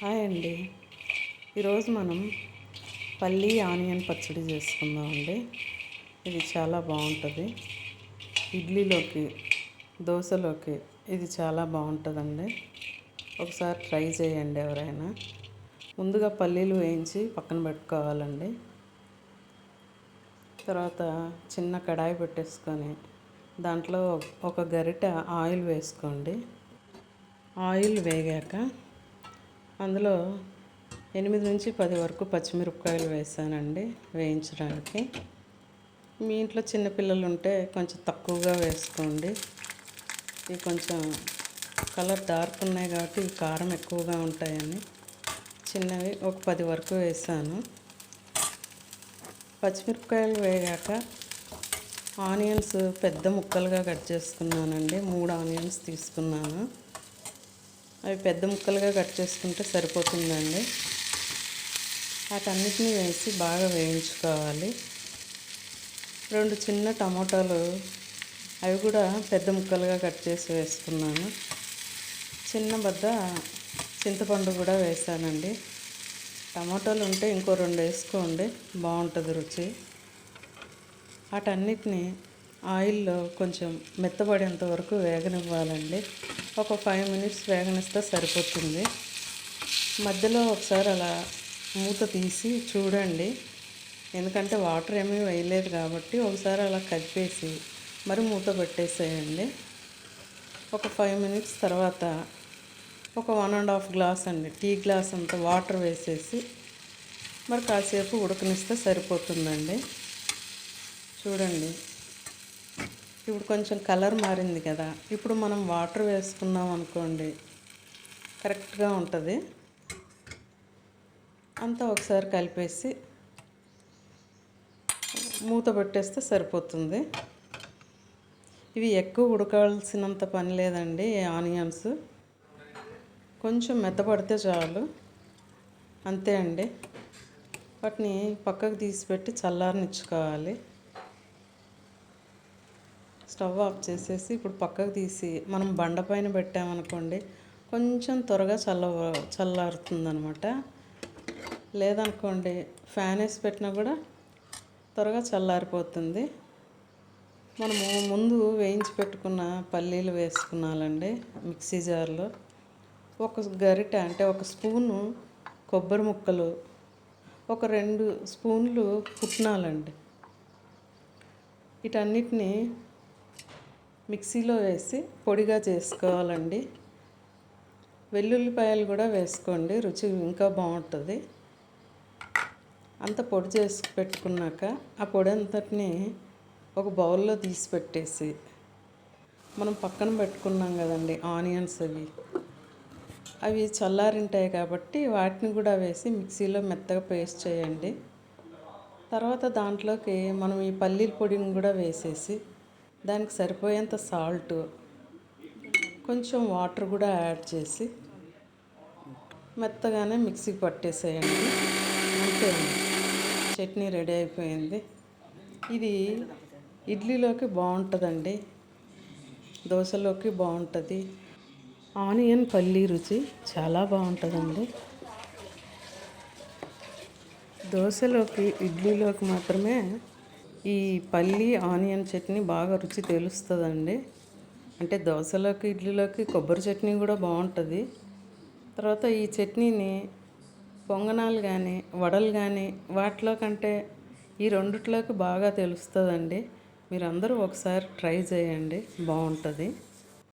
Hi అండి. ఈరోజు మనం పల్లి ఆనియన్ పచ్చడి చేసుకుందామండి. ఇది చాలా బాగుంటుంది. ఇడ్లీలోకి దోశలోకి ఇది చాలా బాగుంటుందండి. ఒకసారి ట్రై చేయండి ఎవరైనా. ముందుగా పల్లీలు వేయించి పక్కన పెట్టుకోవాలండి. తర్వాత చిన్న కడాయి పెట్టేసుకొని దాంట్లో ఒక గరిటె ఆయిల్ వేసుకోండి. ఆయిల్ వేగాక అందులో ఎనిమిది నుంచి పది వరకు పచ్చిమిరపకాయలు వేసానండి వేయించడానికి. మీ ఇంట్లో చిన్నపిల్లలు ఉంటే కొంచెం తక్కువగా వేసుకోండి. ఇవి కొంచెం కలర్ డార్క్ ఉన్నాయి కాబట్టి ఇవి కారం ఎక్కువగా ఉంటాయని చిన్నవి ఒక పది వరకు వేసాను. పచ్చిమిరపకాయలు వేగాక ఆనియన్స్ పెద్ద ముక్కలుగా కట్ చేసుకున్నానండి. మూడు ఆనియన్స్ తీసుకున్నాను. అవి పెద్ద ముక్కలుగా కట్ చేసుకుంటే సరిపోతుందండి. వాటన్నిటిని వేసి బాగా వేయించుకోవాలి. రెండు చిన్న టమోటాలు అవి కూడా పెద్ద ముక్కలుగా కట్ చేసి వేసుకున్నాను. చిన్న బద్ద చింతపండు కూడా వేసానండి. టమాటాలు ఉంటే ఇంకో రెండు వేసుకోండి బాగుంటుంది రుచి. వాటన్నిటిని ఆయిల్లో కొంచెం మెత్తబడేంత వరకు వేగనివ్వాలండి. ఒక ఫైవ్ మినిట్స్ వేగనిస్తే సరిపోతుంది. మధ్యలో ఒకసారి అలా మూత తీసి చూడండి. ఎందుకంటే వాటర్ ఏమీ వేయలేదు కాబట్టి ఒకసారి అలా కలిపేసి మరి మూత పెట్టేసేయండి. ఒక ఫైవ్ మినిట్స్ తర్వాత ఒక వన్ అండ్ హాఫ్ గ్లాస్ అండి. టీ గ్లాస్ అంత వాటర్ వేసేసి మరి కాసేపు ఉడకనిస్తే సరిపోతుందండి. చూడండి. ఇప్పుడు కొంచెం కలర్ మారింది కదా. ఇప్పుడు మనం వాటర్ వేసుకున్నాం అనుకోండి కరెక్ట్గా ఉంటుంది. అంతా ఒకసారి కలిపేసి మూత పెట్టేస్తే సరిపోతుంది. ఇవి ఎక్కువ ఉడకాల్సినంత పని లేదండి ఆనియన్స్. కొంచెం మెత్తపడితే చాలు. అంతే అండి. వాటిని పక్కకు తీసిపెట్టి చల్లారనిచ్చుకోవాలి. స్టవ్ ఆఫ్ చేసేసి ఇప్పుడు పక్కకు తీసి మనం బండ పైన పెట్టామనుకోండి కొంచెం త్వరగా చల్ల చల్లారుతుందనమాట. లేదనుకోండి ఫ్యాన్ వేసి పెట్టినా కూడా త్వరగా చల్లారిపోతుంది. మనము ముందు వేయించి పెట్టుకున్న పల్లీలు వేసుకున్నాలండి మిక్సీ జార్లో. ఒక గరిట అంటే ఒక స్పూను కొబ్బరి ముక్కలు ఒక రెండు స్పూన్లు పుట్నాలండి. వీటన్నిటిని మిక్సీలో వేసి పొడిగా చేసుకోవాలండి. వెల్లుల్లిపాయలు కూడా వేసుకోండి రుచి ఇంకా బాగుంటుంది. అంత పొడి చేసి పెట్టుకున్నాక ఆ పొడి అంతటిని ఒక బౌల్లో తీసి పెట్టేసి మనం పక్కన పెట్టుకున్నాం కదండి ఆనియన్స్ అవి. అవి చల్లారింటాయి కాబట్టి వాటిని కూడా వేసి మిక్సీలో మెత్తగా పేస్ట్ చేయండి. తర్వాత దాంట్లోకి మనం ఈ పల్లీల పొడిని కూడా వేసేసి దానికి సరిపోయేంత సాల్ట్ కొంచెం వాటర్ కూడా యాడ్ చేసి మెత్తగానే మిక్సీకి పట్టేసేయండి. అంతే చట్నీ రెడీ అయిపోయింది. ఇది ఇడ్లీలోకి బాగుంటుందండి. దోశలోకి బాగుంటుంది. ఆనియన్ పల్లీ రుచి చాలా బాగుంటుందండి. దోశలోకి ఇడ్లీలోకి మాత్రమే ఈ పల్లి ఆనియన్ చట్నీ బాగా రుచి తెలుస్తుందండి. అంటే దోశలోకి ఇడ్లీలోకి కొబ్బరి చట్నీ కూడా బాగుంటుంది. తర్వాత ఈ చట్నీని పొంగనాలు కానీ వడలు కానీ వాటిలో కంటే ఈ రెండిట్లోకి బాగా తెలుస్తుందండి. మీరందరూ ఒకసారి ట్రై చేయండి బాగుంటుంది.